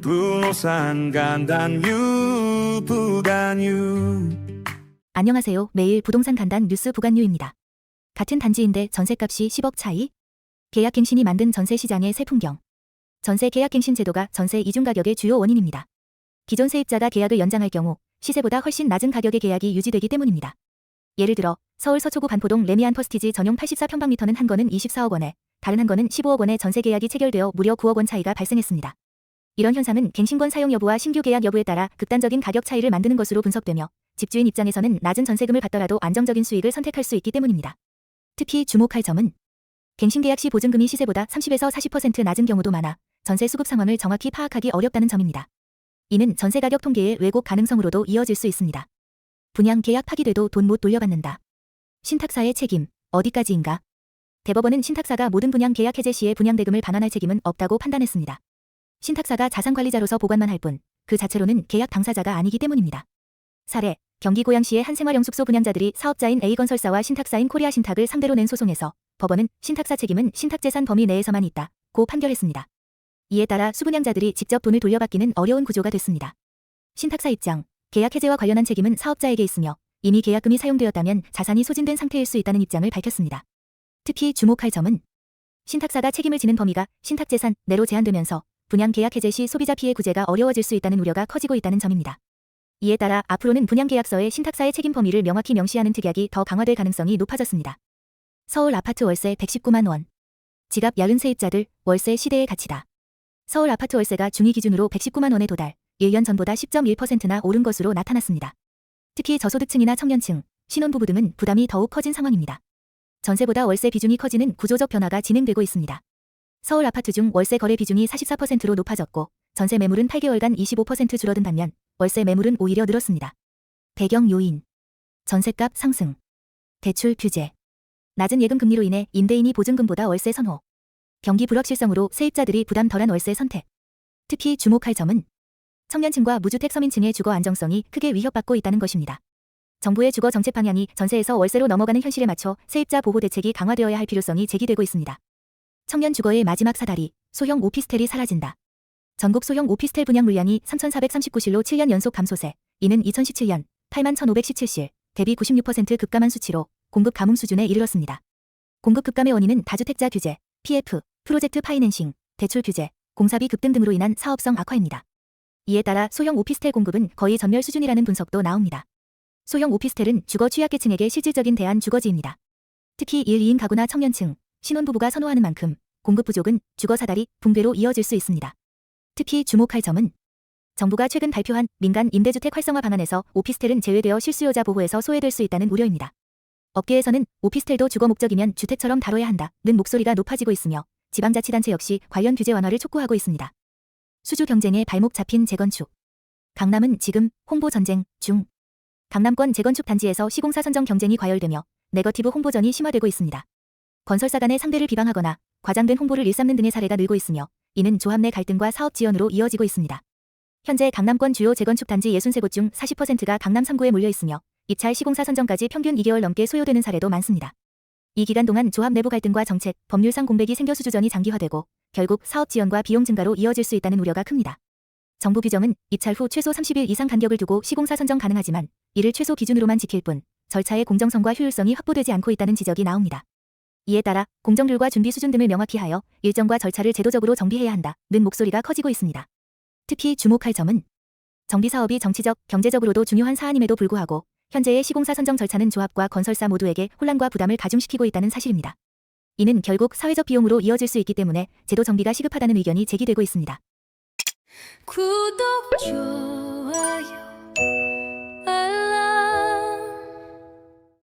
부동산 간단뉴 부간뉴 안녕하세요. 매일 부동산 간단 뉴스 부간뉴입니다. 같은 단지인데 전세값이 10억 차이? 계약갱신이 만든 전세 시장의 새 풍경. 전세 계약갱신 제도가 전세 이중 가격의 주요 원인입니다. 기존 세입자가 계약을 연장할 경우 시세보다 훨씬 낮은 가격의 계약이 유지되기 때문입니다. 예를 들어 서울 서초구 반포동 레미안 퍼스티지 전용 84평방미터는 한 건은 24억 원에 다른 한 건은 15억 원의 전세 계약이 체결되어 무려 9억 원 차이가 발생했습니다. 이런 현상은 갱신권 사용 여부와 신규 계약 여부에 따라 극단적인 가격 차이를 만드는 것으로 분석되며 집주인 입장에서는 낮은 전세금을 받더라도 안정적인 수익을 선택할 수 있기 때문입니다. 특히 주목할 점은 갱신 계약 시 보증금이 시세보다 30에서 40% 낮은 경우도 많아 전세 수급 상황을 정확히 파악하기 어렵다는 점입니다. 이는 전세 가격 통계의 왜곡 가능성으로도 이어질 수 있습니다. 분양 계약 파기돼도 돈 못 돌려받는다. 신탁사의 책임 어디까지인가? 대법원은 신탁사가 모든 분양 계약 해제 시에 분양 대금을 반환할 책임은 없다고 판단했습니다. 신탁사가 자산관리자로서 보관만 할 뿐 그 자체로는 계약 당사자가 아니기 때문입니다. 사례 경기 고양시의 한 생활영숙소 분양자들이 사업자인 A건설사와 신탁사인 코리아 신탁을 상대로 낸 소송에서 법원은 신탁사 책임은 신탁재산 범위 내에서만 있다 고 판결했습니다. 이에 따라 수분양자들이 직접 돈을 돌려받기는 어려운 구조가 됐습니다. 신탁사 입장 계약 해제와 관련한 책임은 사업자에게 있으며 이미 계약금이 사용되었다면 자산이 소진된 상태일 수 있다는 입장을 밝혔습니다. 특히 주목할 점은 신탁사가 책임을 지는 범위가 신탁재산 내로 제한되면서 분양 계약 해제 시 소비자 피해 구제가 어려워질 수 있다는 우려가 커지고 있다는 점입니다. 이에 따라 앞으로는 분양 계약서에 신탁사의 책임 범위를 명확히 명시하는 특약이 더 강화될 가능성이 높아졌습니다. 서울 아파트 월세 119만 원. 지갑 얇은 세입자들 월세 시대의 가치다. 서울 아파트 월세가 중위 기준으로 119만 원에 도달, 1년 전보다 10.1%나 오른 것으로 나타났습니다. 특히 저소득층이나 청년층, 신혼부부 등은 부담이 더욱 커진 상황입니다. 전세보다 월세 비중이 커지는 구조적 변화가 진행되고 있습니다. 서울 아파트 중 월세 거래 비중이 44%로 높아졌고 전세 매물은 8개월간 25% 줄어든 반면 월세 매물은 오히려 늘었습니다. 배경 요인 전세값 상승 대출 규제 낮은 예금 금리로 인해 임대인이 보증금보다 월세 선호 경기 불확실성으로 세입자들이 부담 덜한 월세 선택 특히 주목할 점은 청년층과 무주택 서민층의 주거 안정성이 크게 위협받고 있다는 것입니다. 정부의 주거 정책 방향이 전세에서 월세로 넘어가는 현실에 맞춰 세입자 보호 대책이 강화되어야 할 필요성이 제기되고 있습니다. 청년 주거의 마지막 사다리, 소형 오피스텔이 사라진다. 전국 소형 오피스텔 분양 물량이 3,439실로 7년 연속 감소세, 이는 2017년 8만 1,517실, 대비 96% 급감한 수치로 공급 가뭄 수준에 이르렀습니다. 공급 급감의 원인은 다주택자 규제, PF, 프로젝트 파이낸싱, 대출 규제, 공사비 급등 등으로 인한 사업성 악화입니다. 이에 따라 소형 오피스텔 공급은 거의 전멸 수준이라는 분석도 나옵니다. 소형 오피스텔은 주거 취약계층에게 실질적인 대안 주거지입니다. 특히 1, 2인 가구나 청년층, 신혼부부가 선호하는 만큼 공급 부족은 주거 사다리, 붕괴로 이어질 수 있습니다. 특히 주목할 점은 정부가 최근 발표한 민간 임대주택 활성화 방안에서 오피스텔은 제외되어 실수요자 보호에서 소외될 수 있다는 우려입니다. 업계에서는 오피스텔도 주거 목적이면 주택처럼 다뤄야 한다는 목소리가 높아지고 있으며 지방자치단체 역시 관련 규제 완화를 촉구하고 있습니다. 수주 경쟁에 발목 잡힌 재건축. 강남은 지금 홍보 전쟁 중. 강남권 재건축 단지에서 시공사 선정 경쟁이 과열되며 네거티브 홍보전이 심화되고 있습니다. 건설사 간의 상대를 비방하거나 과장된 홍보를 일삼는 등의 사례가 늘고 있으며 이는 조합 내 갈등과 사업 지연으로 이어지고 있습니다. 현재 강남권 주요 재건축 단지 63곳 중 40%가 강남 3구에 몰려 있으며 입찰 시공사 선정까지 평균 2개월 넘게 소요되는 사례도 많습니다. 이 기간 동안 조합 내부 갈등과 정책, 법률상 공백이 생겨 수주전이 장기화되고 결국 사업 지연과 비용 증가로 이어질 수 있다는 우려가 큽니다. 정부 규정은 입찰 후 최소 30일 이상 간격을 두고 시공사 선정 가능하지만 이를 최소 기준으로만 지킬 뿐 절차의 공정성과 효율성이 확보되지 않고 있다는 지적이 나옵니다. 이에 따라 공정률과 준비 수준 등을 명확히 하여 일정과 절차를 제도적으로 정비해야 한다는 목소리가 커지고 있습니다. 특히 주목할 점은 정비 사업이 정치적, 경제적으로도 중요한 사안임에도 불구하고 현재의 시공사 선정 절차는 조합과 건설사 모두에게 혼란과 부담을 가중시키고 있다는 사실입니다. 이는 결국 사회적 비용으로 이어질 수 있기 때문에 제도 정비가 시급하다는 의견이 제기되고 있습니다. 구독 좀